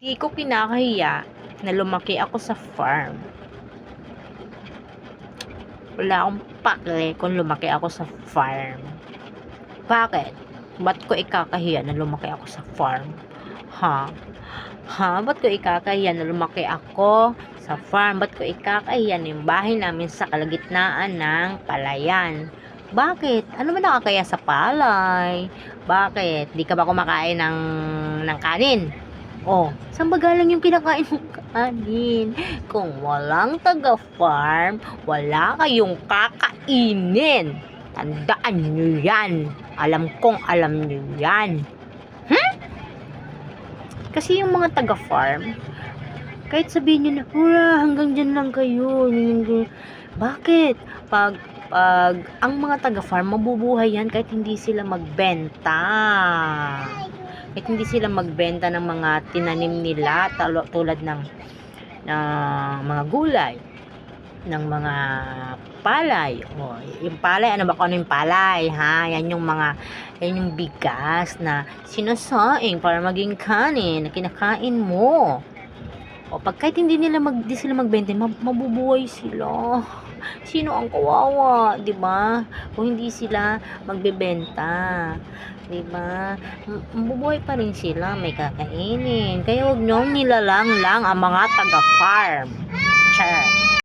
Di ko kinakahiya na lumaki ako sa farm. Wala akong pakle kung lumaki ako sa farm. Bakit? Ba't ko ikakahiya na lumaki ako sa farm? Ha? Ha? Ba't ko ikakahiya na lumaki ako sa farm? Ba't ko ikakahiya na yung bahay namin sa kalagitnaan ng palayan? Bakit? Ano ba nakakaya sa palay? Bakit? Di ka ba kumakain ng, ng kanin? Oh, saan ba galing yung kinakain mong kanin? Kung walang taga-farm, wala kayong kakainin. Tandaan nyo yan. Alam kong alam nyo yan. Hmm? Kasi yung mga taga-farm, kahit sabihin nyo na, wala, hanggang dyan lang kayo. Bakit? Pag, pag ang mga taga-farm, mabubuhay yan kahit hindi sila magbenta. Kahit hindi sila magbenta ng mga tinanim nila tulad ng, ng mga gulay ng mga palay. O, yung palay, ano ba kung ano yung palay, ha? Yan yung mga, yan yung bigas na sinasaing para maging kanin na kinakain mo. O, pag kahit hindi nila mag, di sila magbenta, mab- mabubuhay sila. Sino ang kawawa, di ba? Kung hindi sila magbebenta, di ba? Mabubuhay pa rin sila, may kakainin. Kaya huwag niyong nilalang lang ang mga taga-farm. Char.